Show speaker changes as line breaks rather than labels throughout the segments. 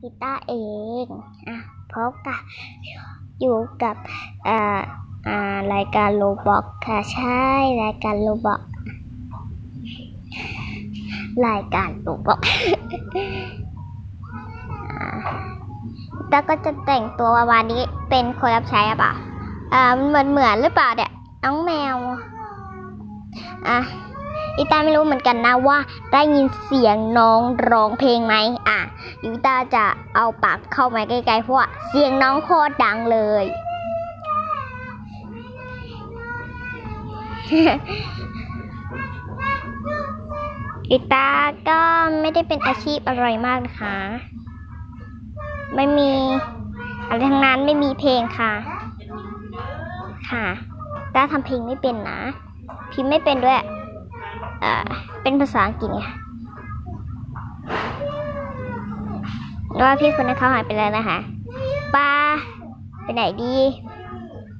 กีตาร์เองอะพบกับอยู่กับอ่าอ่ารายการโลบอกค่ะใช่รายการโลบอกรายการโลบอกตาก็จะแต่งตัวประมาณนี้เป็นคนรับใช้อะเปล่าอ่ามันเหมือนเหมือนหรือเปล่าเนี่ยน้องแมวอะ อีตาไม่รู้เหมือนกันนะว่าได้ยินเสียงน้องร้องเพลงไหมอะอีตาจะเอาปากเข้ามาใกล้ๆเพราะว่าเสียงน้องโคตรดังเลยอีตาก็ไม่ได้เป็นอาชีพอะไรมากนะคะ ไม่มีอะไรทั้งนั้นไม่มีเพลงค่ะ ค่ะตาทำเพลงไม่เป็นนะพิมพ์ไม่เป็นด้วย อ่อเป็นภาษาอังกฤษไงว่าพี่คนนั้นเขาหายไปแล้วนะคะป้าไปไหนดี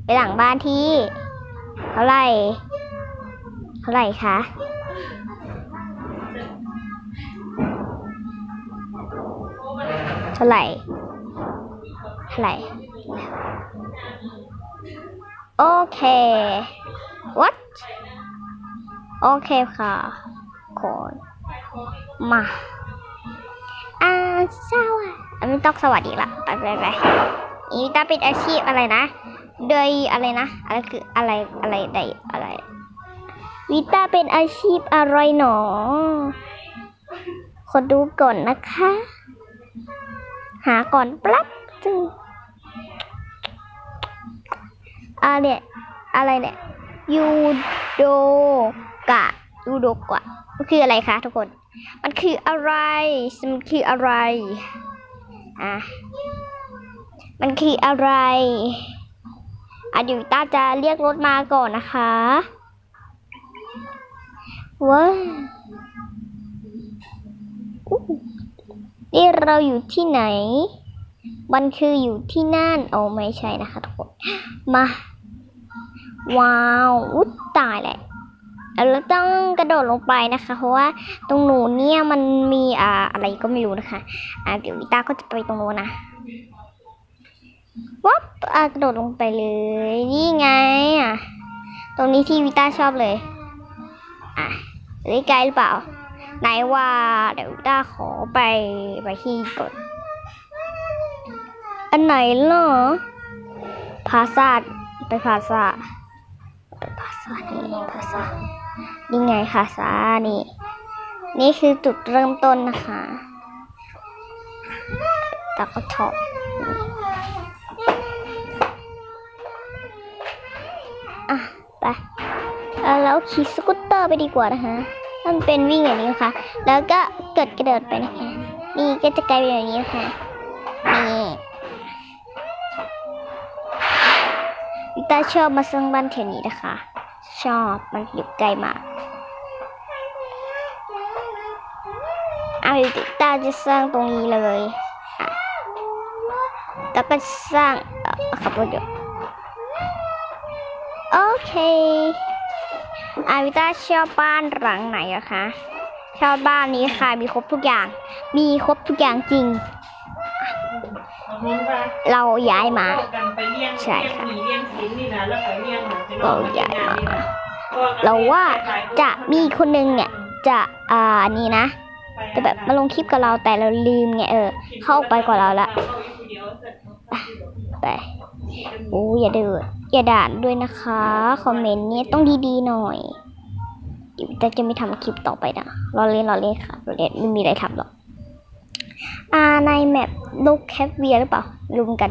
ไปหลังบ้านที่เท่าไหร่เท่าไหร่คะเท่าไหร่เท่าไหร่โอเค what โอเคค่ะคนมาอ่าสวัสดีไม่ต้องสวัสดีละไปไปไปอีตาเป็นอาชีพอะไรนะโดยอะไรนะอะไรคืออะไรอะไรใดอะไร วิตาเป็นอาชีพอะไรหนอขอดูก่อนนะคะ หาก่อนปลั๊บจึงอะเนี่ยอะไรเนี่ยยูโด กะยูโดกะมันคืออะไรคะทุกคน มันคืออะไร มันคืออะไร อะ มันคืออะไรอะเดี๋ยวต้าจะเรียกรถมาก่อนนะคะว้าวอู้นี่เราอยู่ที่ไหน มันคืออยู่ที่นั่นโอ้ไม่ใช่นะคะทุกคน มา ว้าว อุ๊ยตายแหละ เราต้องกระโดดลงไปนะคะ เพราะว่าตรงหนูเนี่ยมันมีอ่าอะไรก็ไม่รู้นะคะ อ่าเดี๋ยววิต้าก็จะไปตรงโน้นนะวับอ่ากระโดดลงไปเลย นี่ไงอะตรงนี้ที่วิต้าชอบเลย อะหรือไกลหรือเปล่า ไหนว่าเดี๋ยววิต้าขอไปไปที่ก่อนอันไหนเหรอพาซาไปพาซาไปพาซานี่พาซา นี่ไงพาซานี่ นี่คือจุดเริ่มต้นนะคะตะก็ชอบอะไปแล้วขี่สกูตเตอร์ไปดีกว่านะคะมันเป็นวิ่งอย่างนี้นะคะ แล้วก็เกิดกระโดดไปนะคะ นี่ก็จะกลายเป็นแบบนี้นะคะนี่ต้าชอบมาสร้างบ้านแถวนี้นะคะ ชอบมันอยู่ใกล้มาก เอาวิต้าจะสร้างตรงนี้เลยอะแล้วก็สร้างขับรถอยู่โอเคอาวิต้าชอบบ้านหลังไหนอะคะ ชอบบ้านนี้ค่ะ มีครบทุกอย่าง มีครบทุกอย่างจริง เราย้ายมาใช่ค่ะ
เรา
ย้ายมาเราว่าจะมีคนหนึงเนี่ยจะอ่านี่นะ จะแบบมาลงคลิปกับเราแต่เราลืมไงเออ เข้าไปก่อนเราละไปโอ้อย่าเดือดอย่าด่าด้วยนะคะ คอมเมนต์เนี่ยต้องดีๆหน่อยเดี๋ยวแต่จะไม่ทำคลิปต่อไปนะรอเล่นรอเล่นค่ะรอเล่นไม่มีอะไรทำหรอกอ่าในแมปลูกแคปเวียหรือเปล่าไม่รู้เหมือนกัน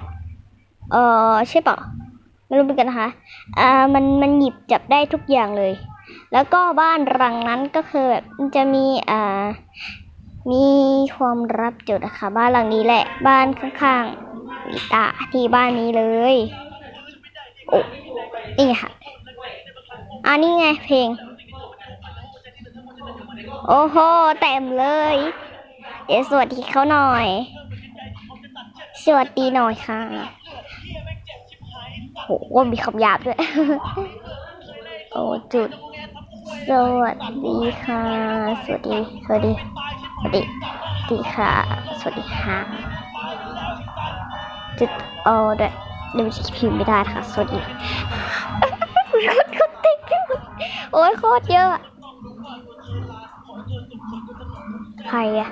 เออใช่เปล่าไม่รู้เหมือนกันนะคะ อ่ามันมันหยิบจับได้ทุกอย่างเลย แล้วก็บ้านรังนั้นก็คือแบบจะมีอ่ามีความรับจุดนะคะบ้านหลังนี้แหละ บ้านข้างๆวิตาที่บ้านนี้เลยโอ้นี่ค่ะอ่านี่ไงเพลง โอ้โหเต็มเลย เดี๋ยวสวัสดีเขาหน่อย สวัสดีหน่อยค่ะโหมีคำหยาบด้วย โอ้จุด สวัสดีค่ะ สวัสดี สวัสดี สวัสดีดีค่ะ สวัสดีค่ะจุดเออเดี๋ยวเดี๋ยวจะพิมพ์ไม่ได้ค่ะ สวัสดีคนคนติ๊กโอ้ยโคตรเยอะ ใครอะ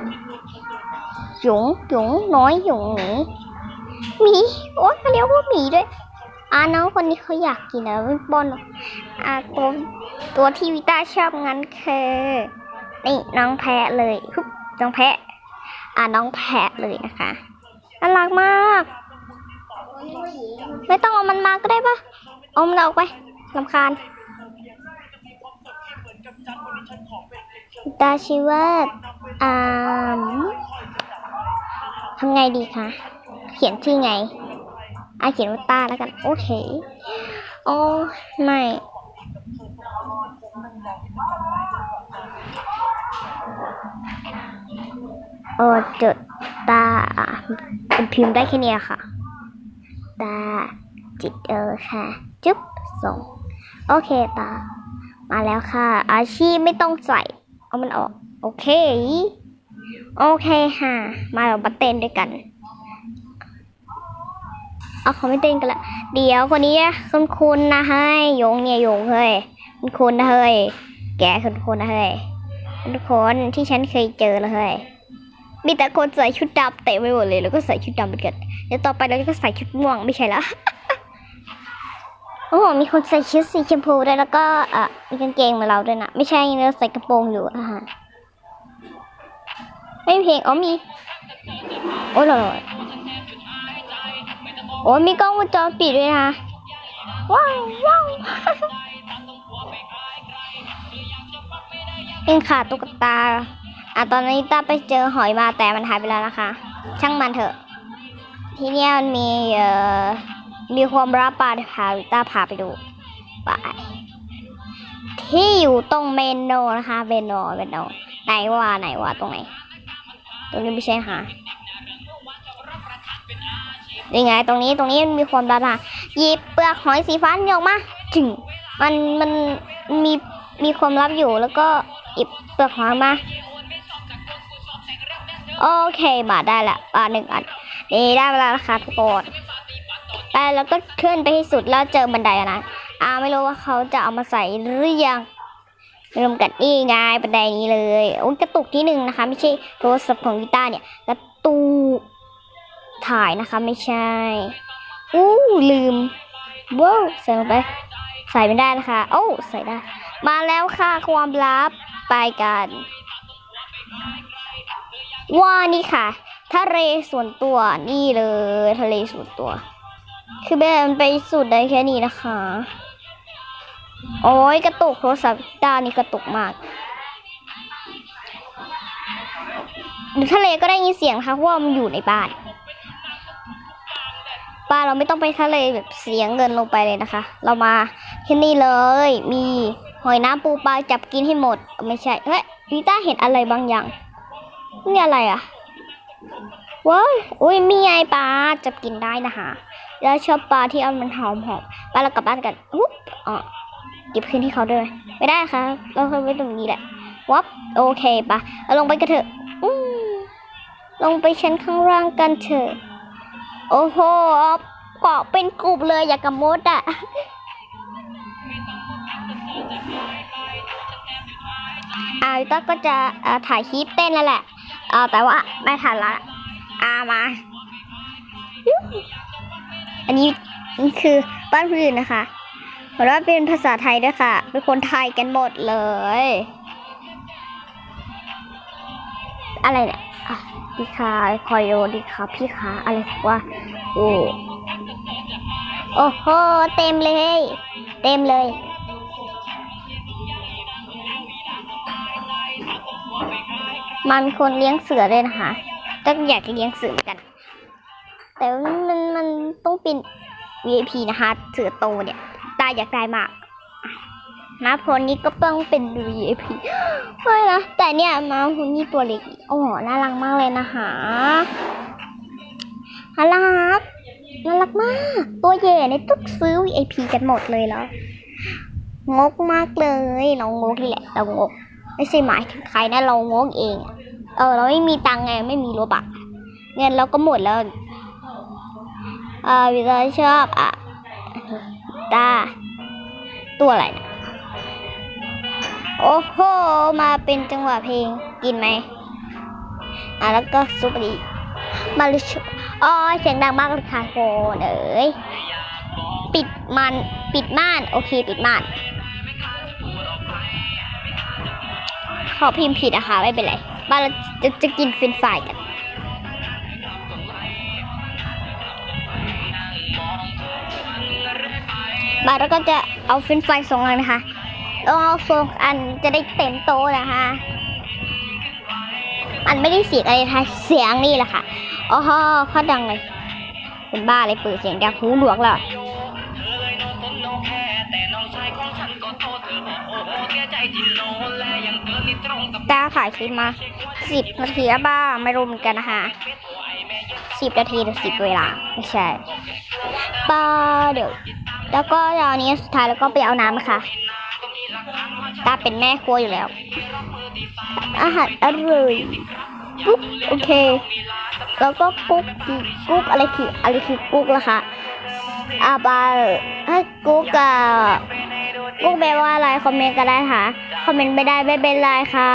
หยงหยงน้อยหยงหมีหมีโอ้ยเขาเรียกว่าหมีด้วย อ่าน้องคนนี้เขาอยากกินอะไรบอลอ่าตัวตัวที่วิต้าชอบงั้นคือนี่น้องแพะเลยฮึบน้องแพะ อ่าน้องแพะเลยนะคะน่ารักมาก ไม่ต้องเอามันมาก็ได้ปะเอามันออกไปลำคาญตาชิวาอ่าทำไงดีคะ เขียนชื่อไง อะเขียนว่าตาแล้วกัน โอเค โอ้ไม่เออจดตาเป็นพิมพ์ได้แค่เนี้ยค่ะ ตา จิตเออค่ะ จุ๊บ ส่ง โอเคตา มาแล้วค่ะ อาชีพไม่ต้องใส่ เอามันออก โอเค โอเคค่ะ มาเรามาเต้นด้วยกัน เอาเขาไม่เต้นกันละเดี๋ยวคนนี้คุณคุณนะเฮ้ยโยงเนี่ยโยงเฮ้ยคุณคุณนะเฮ้ยแกคุณคุณนะเฮ้ยทุกคนที่ฉันเคยเจอเลยเฮ้ยมีแต่คนใส่ชุดดำเต็มไปหมดเลยแล้วก็ใส่ชุดดำเหมือนกันเดี๋ยวต่อไปเราก็ใส่ชุดม่วงไม่ใช่ละโอ้โหมีคนใส่ชุดสีชมพูด้วยแล้วก็อ่อมีกางเกงเหมือนเราด้วยนะไม่ใช่เราใส่กระโปรงอยู่อะฮะไม่มีเพลงอ๋อมี โอ้ยหล่อ โอ้มีกล้องวงจรปิดด้วยนะว้าวว้าวเป็นขาตุ๊กตา อะตอนนี้ตาไปเจอหอยมาแต่มันหายไปแล้วนะคะ ช่างมันเถอะ ทีเนี้ยมันมีเอ่อมีความรับปลาพาตาพาไปดูไปที่อยู่ตรงเมนโนนะคะเมนโนเมนโนไหนว่าไหนว่าตรงไหน ตรงนี้ไม่ใช่ค่ะ ยังไง ตรงนี้ตรงนี้มันมีความรับค่ะหยิบเปลือกหอยสีฟ้านี่ออกมาจึงมันมันมีมีความลับอยู่แล้วก็หยิบเปลือกหอยมาโอเคมาได้ละปลาหนึ่งอันนี่ได้เวลาแล้วค่ะทุกคนไปแล้วก็ขึ้นไปที่สุดแล้วเจอบันไดนะอ่าไม่รู้ว่าเขาจะเอามาใส่หรือยังรวมกันนี่ไงบันไดนี้เลยโอ้กระตุกที่หนึ่งนะคะ ไม่ใช่โทรศัพท์ของวิต้าเนี่ยกระตุก ถ่ายนะคะไม่ใช่ อู้ลืมว้าวใส่ลงไป ใส่ไม่ได้นะคะโอ้ใส่ได้ มาแล้วค่ะความลับไปกันว่านี่ค่ะ ทะเลส่วนตัวนี่เลย ทะเลส่วนตัว คือแบนไปสุดได้แค่นี้นะคะ โอ้ยกระตุกโทรศัพท์ด้านนี้กระตุกมากดูทะเลก็ได้ยินเสียงคะเพราะว่ามันอยู่ในบ้าน บ้าเราไม่ต้องไปทะเลแบบเสียเงินลงไปเลยนะคะ เรามาที่นี่เลย มีหอยน้ำปูปลาจับกินให้หมด ไม่ใช่เฮ้ยวิต้าเห็นอะไรบางอย่างนี่อะไรอะว้ายอุ้ยมีไงปลาจับกินได้นะคะแล้วชอบปลาที่เอามันหอมหอมๆไปเรากลับบ้านกันอุ๊บอ๋อหยิบขึ้นที่เขาด้วยไม่ได้ค่ะเราเคยไว้ตรงนี้แหละวับโอเคปะเราลงไปกันเถอะลงไปชั้นข้างล่างกันเถอะ โอ้โหเกาะเป็นกลุ่มเลยอย่างกับมดอะอาวิต้าก็จะเอ่อถ่ายคลิปเต้นนั่นแหละเอ่อแต่ว่าไม่ทันละอามา อันนี้นี่คือบ้านพื้นนะคะเหมือนว่าเป็นภาษาไทยด้วยค่ะ เป็นคนไทยกันหมดเลย อะไรเนี่ย อะดีค่ะคอยโยดีค่ะพี่คะอะไรวะโอ้โอ้โหเต็มเลย เต็มเลยมันมีคนเลี้ยงเสือด้วยนะคะก็อยากเลี้ยงเสือเหมือนกัน แต่ว่ามันมันต้องเป็น VIP นะคะ เสือโตเนี่ย ตาอยากได้มาก มาพนี้ก็ต้องเป็น VIP เฮ้ยนะ แต่เนี่ยมาพนี่ตัวเล็กโอ้โหน่ารักมากเลยนะคะน่ารักน่ารักมาก ตัวใหญ่เนี่ยต้องซื้อ VIP กันหมดเลยแล้ว งกมากเลย เรางกนี่แหละ เรางก ไม่ใช่หมายถึงใครนะ เรางกเอง เออ เราไม่มีตังไง ไม่มีโลบักเงินเราก็หมดแล้ว เอ่าวิตาชอบอะตาตัวอะไรนะ โอ้โห มาเป็นจังหวะเพลง กินไหม อะแล้วก็ซุปดีมาลิชอ๋อเสียงดังมากเลยค่ะโฟนเอ๋ย ปิดมัน ปิดม่าน โอเค ปิดม่านขาพิมพ์ผิดอะคะไม่เป็นไร บ้านเราจะจะกินเฟรนช์ฟรายกัน บ้านเราก็จะเอาเฟรนช์ฟรายสองอันนะคะ แล้วเอาสองอันจะได้เต็มโตนะคะมันไม่ได้เสียงอะไรนะคะเสียงนี่แหละค่ะอ๋อเขาดังเลยเป็นบ้าเลยเปิดเสียงดังหูหนวกแล้วตาถ่ายคลิปมาสิบนาทีบ้าไม่รู้เหมือนกันนะคะสิบนาทีหรือสิบเวลา ไม่ใช่ป้าเดี๋ยว แล้วก็เดี๋ยวอันนี้สุดท้ายแล้วก็ไปเอาน้ำนะคะ ตาเป็นแม่ครัวอยู่แล้ว อาหารอร่อยกุ๊กโอเค แล้วก็กุ๊กกุ๊กอะไรคืออะไรคือกุ๊กล่ะคะอาบาให้กุ๊กกับกุ๊กแปลว่าอะไรคอมเมนต์ก็ได้ค่ะ คอมเมนต์ไม่ได้ไม่เป็นไรค่ะ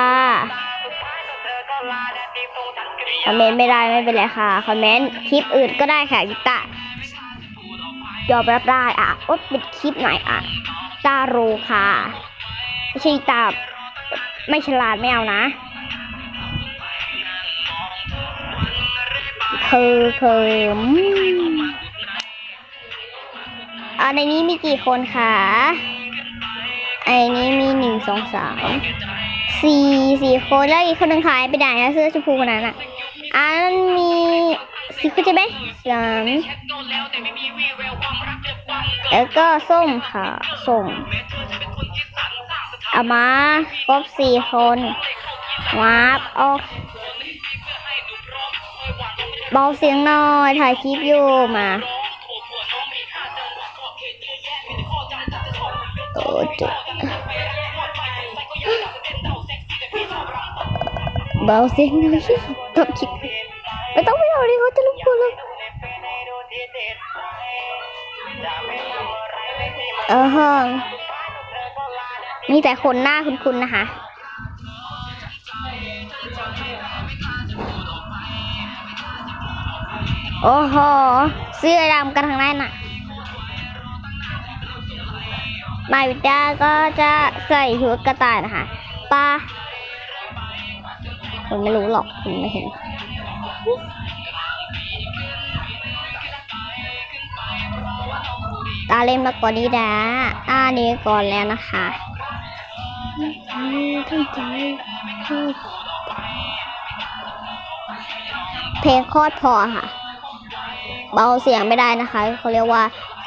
คอมเมนต์ไม่ได้ไม่เป็นไรค่ะ คอมเมนต์คลิปอื่นก็ได้ค่ะวิตายอมรับได้อะว่าเป็นคลิปไหนอะตาโรค่ะ ไม่ใช่ตาไม่ฉลาดไม่เอานะคือคืออืมอ่าในนี้มีกี่คนคะไอ้นี้มีหนึ่งสองสามสี่สี่คนแล้วอีกคนหนึ่งหายไปไหนอะเสื้อชมพูคนนั้นอะอ่านั้นมีสี่คนใช่ไหมสามแล้วก็ส้มค่ะ ส้ม อามาครบสี่คนมาบออกเบาเสียงหน่อยถ่ายคลิปอยู่มาโอ้เจ็บเบาเสียงหน่อยทำคลิปไม่ต้องไปเอาเลยเขาจะรบกวนเลยเออฮะ มีแต่คนหน้าคุ้นๆนะคะ โอ้โหเสื้อดำกันทั้งนั้นน่ะมาวิดาก็จะใส่ชุดกระต่ายนะคะป้าผมไม่รู้หรอกผมไม่เห็น ตาเล่นมาก่อนดีดาอ่านี้ก่อนแล้วนะคะ ตั้งใจเพลงโคตรพอค่ะ เบาเสียงไม่ได้นะคะ เขาเรียกว่า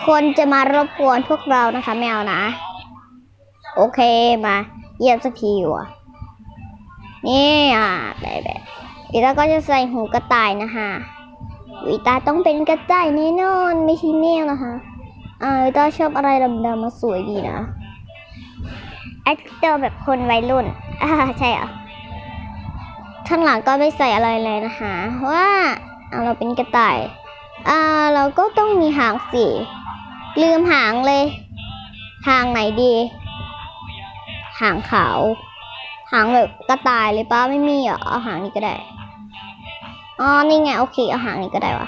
คนจะมารบกวนพวกเรานะคะไม่เอานะ โอเคมา เยี่ยมสักทีว่ะนี่อะแบบแบบอีตาก็จะใส่หูกระต่ายนะคะอีตาต้องเป็นกระต่ายแน่นอนไม่ใช่แมวนะคะอ่าอีตาชอบอะไรดำๆมาสวยดีนะ คเตอร์แบบคนวัยรุ่นอ่าใช่เหรอข้างหลังก็ไม่ใส่อะไรเลยนะคะว่าเาเราเป็นกระต่ายอ่าเราก็ต้องมีหางสิลืมหางเลย หางไหนดี หางขาว หางแบบกระต่ายเลยป้าไม่มีเหรอเอาหางนี้ก็ได้อ๋อนี่ไงโอเคเอาหางนี้ก็ได้วะ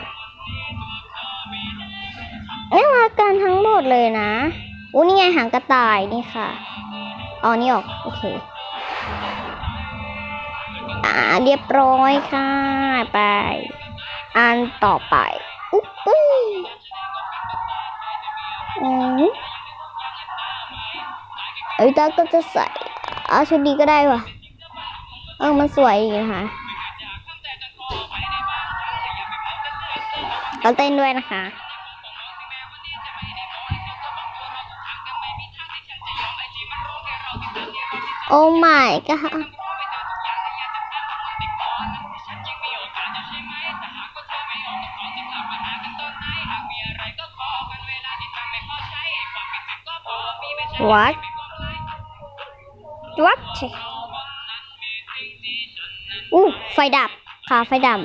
น่ารักกันทั้งหมดเลยนะอู้นี่ไงหางกระต่ายนี่ค่ะ อ๋อนี่ออก โอเค อ่า เรียบร้อยค่ะ ไป อันต่อไป อุ๊บอุ้ยอืมเอ้ยตาก็จะใส่เอาชุดนี้ก็ได้ว่ะ เออ มันสวยดีนะคะเราเต้นด้วยนะคะ โอ้ my god วัดวัดอู้ไฟดับ ค่ะ ไฟดับ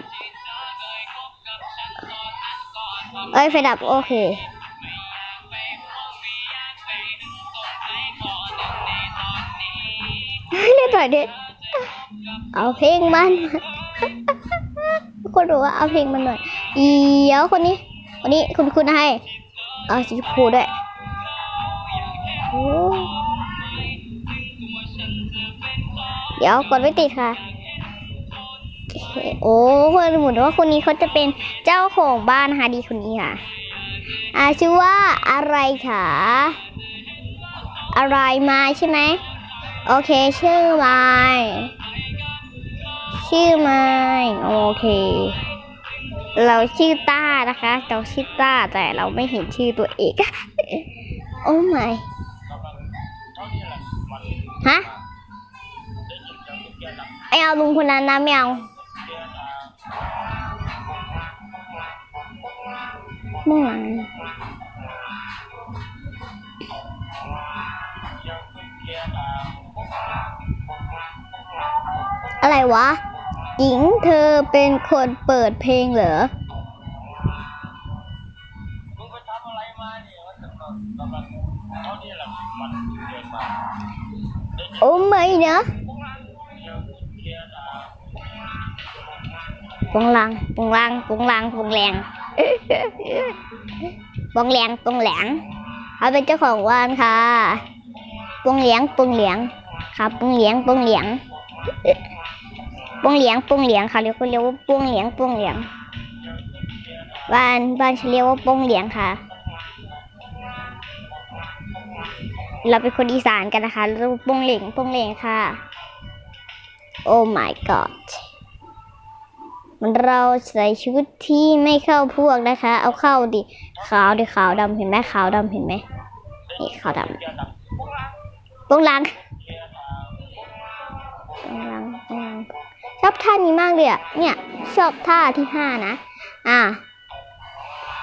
เอ้ย ไฟดับ โอเค เล่นหน่อยดิเอาเพลงมันคนรู้ว่าเอาเพลงมันหน่อยเดี๋ยวคนนี้ คนนี้คุณคุณให้ เอาสีชมพูด้วยโอ้เดี๋ยวกดไม่ติดค่ะ โอ้คนหมือนว่าคนนี้เขาจะเป็นเจ้าของบ้านนะคะดีคนนี้ค่ะอาชื่อว่าอะไรคะอะไรมาใช่ไหม โอเค ชื่อไมชื่อไมโอเค เราชื่อต้านะคะ เราชื่อต้าแต่เราไม่เห็นชื่อตัวเองโอ้ไม่ฮะไม่เอาลุงคนนั้นนะไม่เอาม่วง อะไรวะ หญิงเธอเป็นคนเปิดเพลงเหรอโอ้ไม่นะปงลังปงลังปงลังปงแรงปงแรงปงแหลงเขาเป็นเจ้าของบ้านค่ะปงเหลียงปงเหลียงค่ะปงเหลียงปงเหลียง ปงเหลียงปงเหลียงค่ะเรียกเขาเรียกว่าปงเหลียงปงเหลียงบ้านบ้านฉันเรียกว่าปงเหลียงค่ะ เราเป็นคนอีสานกันนะคะเราโปงเหล่งโปงเหล่งค่ะ โอ้ my god มันเราใส่ชุดที่ไม่เข้าพวกนะคะ เอาเข้าดิขาวดิขาวดำเห็นไหมขาวดำเห็นไหมนี่ขาวดำโปงหลัง ท่านี้มากเลยอะเนี่ย ชอบท่าที่ห้านะ อะ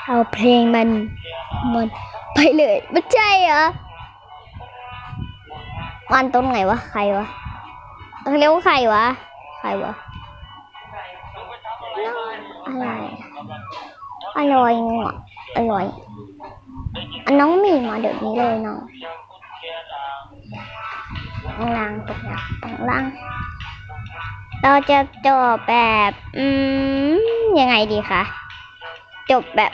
เอาเพลงมันมันไปเลยไม่ใช่เหรอมันต้นไหนวะ ใครวะเรียกว่าใครวะ ใครวะอะไรอร่อยเนาะอร่อยอันน้องหมีมาเดี๋ยวนี้เลยเน้องตรงล่างตรงล่างตรงล่าง เราจะจบแบบ อืม ยังไงดีคะ จบแบบ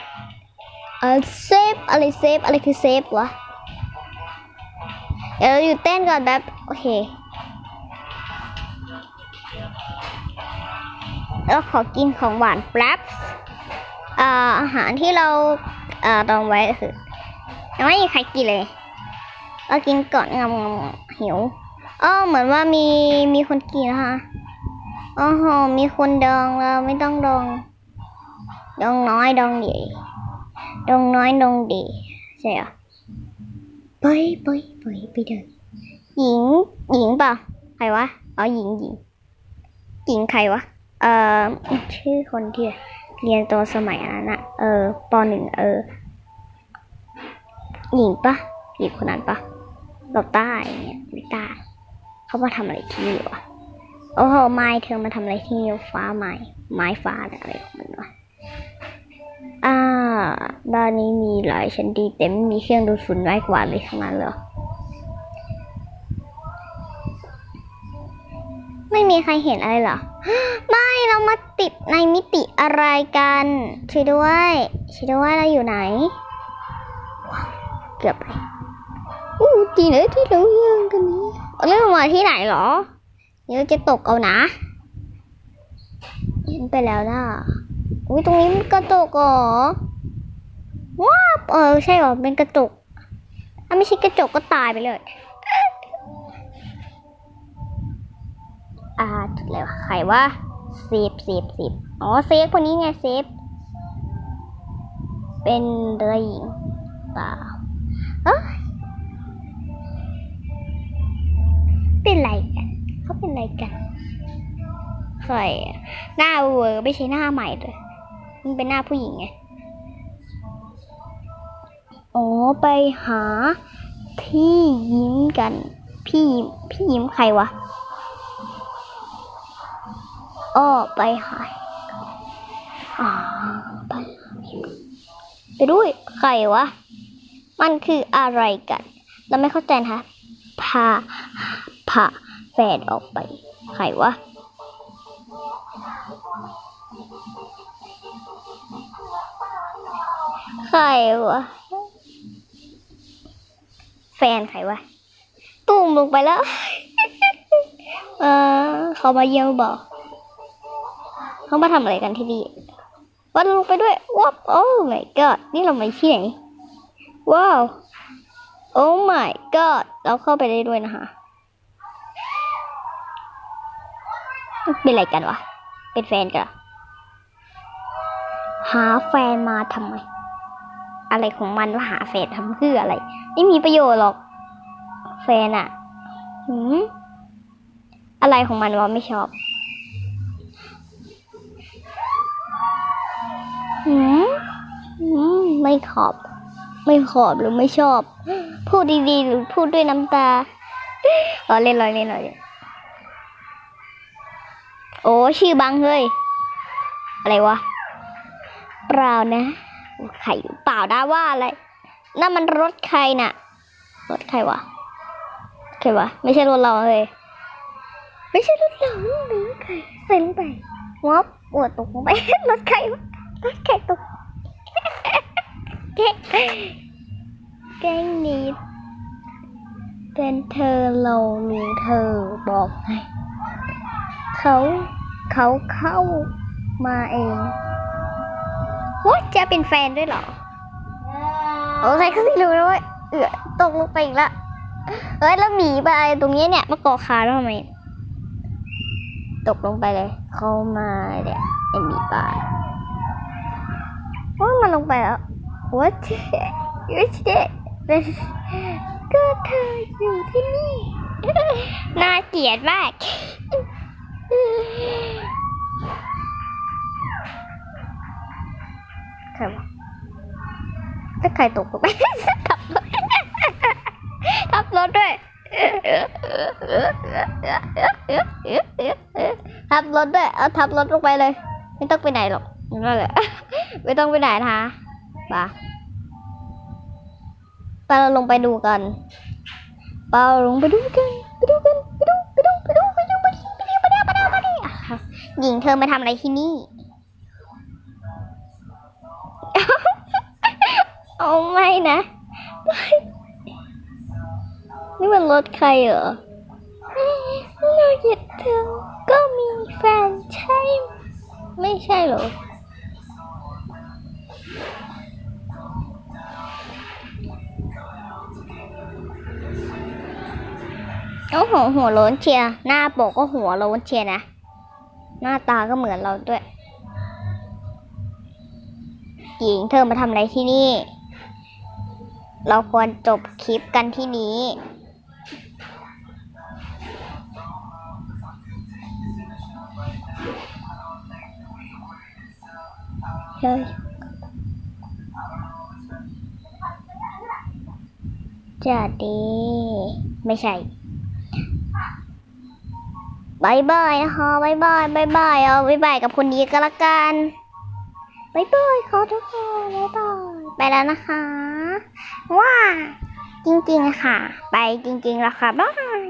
เออเซฟอะไรเซฟอะไรคือเซฟวะ เดี๋ยวเราอยู่เต้นก่อนแบบ โอเค แล้วขอกินของหวานแป๊บอ่าอาหารที่เราเอ่อตองไว้คือยังไม่มีใครกินเลยเรากินก่อนงำงำหิวอ๋อเหมือนว่ามีมีคนกินนะคะ อ๋อโห มีคนดองเราไม่ต้องดอง ดองน้อยดองดีดองน้อยดองดีใช่เหรอไปไปไปไปเดินหญิง หญิงเปล่าใครวะอ๋อหญิงหญิงหญิงใครวะ เอ่อ ชื่อคนที่เรียนตัวสมัยนั้นอะเออปหนึ่งเออ หญิงปะหญิงคนนั้นปะเราใต้เนี่ยลิต้าเขามาทำอะไรที่นี่วะ โอ้โหไม้เธอมาทำอะไรที่ฟ้าไม้ไม้ฟ้าอะไรของมันวะอ่าบ้านนี้มีหลายชั้นดีแต่ไม่มีเครื่องดูดฝุ่นน้กว่าเลยทั้งนั้นเลยไม่มีใครเห็นอะไรเหรอ ไม่เรามาติดในมิติอะไรกันช่วยด้วยช่วยด้วยเราอยู่ไหน เกือบไปอู้จริงเลยที่เราเรื่องกันนี้เรื่องมาที่ไหนเหรอ เดี๋ยวจะตกเอานะเห็นไปแล้วนะอุ้ยตรงนี้มันกระจกเหรอว้าเออใช่เหรอเป็นกระจกถ้าไม่ใช่กระจกก็ตายไปเลย อ่าจุดอะไรวะใครวะเซฟเซฟเซฟอ๋อเซฟคนนี้ไงเซฟเป็นเรือหญิงเปล่าเอ้ย ใครหน้าเวอร์ไม่ใช่หน้าใหม่เลยมันเป็นหน้าผู้หญิงไงอ๋อไปหา พี่ยิ้มกัน พี่ยิ้มพี่ยิ้มใครวะอ้อไปหาอ่าไปไปด้วยใครวะ มันคืออะไรกัน เราไม่เข้าใจนะคะพาพาแฟนออกไป ใครวะ ใครวะ แฟนใครวะ ตุ้มลงไปแล้ว เออเขามาเยี่ยมบอกเขามาทำอะไรกันที่นี่วันลงไปด้วยว้าวโอ้ my god นี่เราไปที่ไหน ว้าว โอ้ my god เราเข้าไปได้ด้วยนะคะเป็นอะไรกันวะ เป็นแฟนกัน หาแฟนมาทำไม อะไรของมันว่าหาแฟนทำเพื่ออะไร ไม่มีประโยชน์หรอก แฟนอะหืมอะไรของมันวะไม่ชอบหืมหืมไม่ขอบ ไม่ขอบหรือไม่ชอบ พูดดีๆหรือพูดด้วยน้ำตาล้อเล่นล้อเล่นล้อเล่นโอ้ชื่อบังเฮ้ย อะไรวะ เปล่านะใครเปล่าได้ว่าอะไรนั่นมันรถใครน่ะ รถใครวะใครวะไม่ใช่รถเราเลยไม่ใช่รถเราหรือใครใส่ลงไปงอบปวดตกลงไปรถใครวะรถใครตกแกล้งนิดเป็นเธอเรารู้เธอบอกไงเขาเขาเข้ามาเอง ว่าจะเป็นแฟนด้วยเหรอโอ้ใครก็ไม่รู้นะว้ยเอือตกลงไปอีกแล้วเอ้ยแล้วหมีไปตรงนี้เนี่ยมาเกาะขาทำไมตกลงไปเลย เข้ามาเนี่ยไอหมีป่าโอ้มันลงไปแล้ว what what เป็นก็เธออยู่ที่นี่ น่าเกลียดมาก ใครวะถ้าใครตกลงไปทับรถทับรถด้วยทับรถด้วยเอาทับรถลงไปเลย ไม่ต้องไปไหนหรอกนั่นแหละไม่ต้องไปไหนนะคะไปไปเราลงไปดูกันไปเราลงไปดูกัน ไปดูกัน ไปดู ไปดู ไปดู ไปดู ไปดู ไปดู ไปดู ไปดู ไปดูอะหญิงเธอมาทำอะไรที่นี่ เอาไม่นะ นี่มันรถใครเหรอเราหยุดเธอก็มีแฟนใช่ ไม่ใช่เหรอโอ้โหหัวโล้นเชียร์หน้าปกก็หัวโล้นเชียร์นะ หน้าตาก็เหมือนเราด้วยหญิงเธอมาทำอะไรที่นี่ เราควรจบคลิปกันที่นี้ เฮ้ยจะดี ไม่ใช่บายบายนะคะบายบายบายบายเอาบายบายกับคนนี้ก็แล้วกัน บายบายขอทุกคนบายบายไปแล้วนะคะ ว้าจริงๆค่ะ ไปจริงๆแล้วค่ะบาย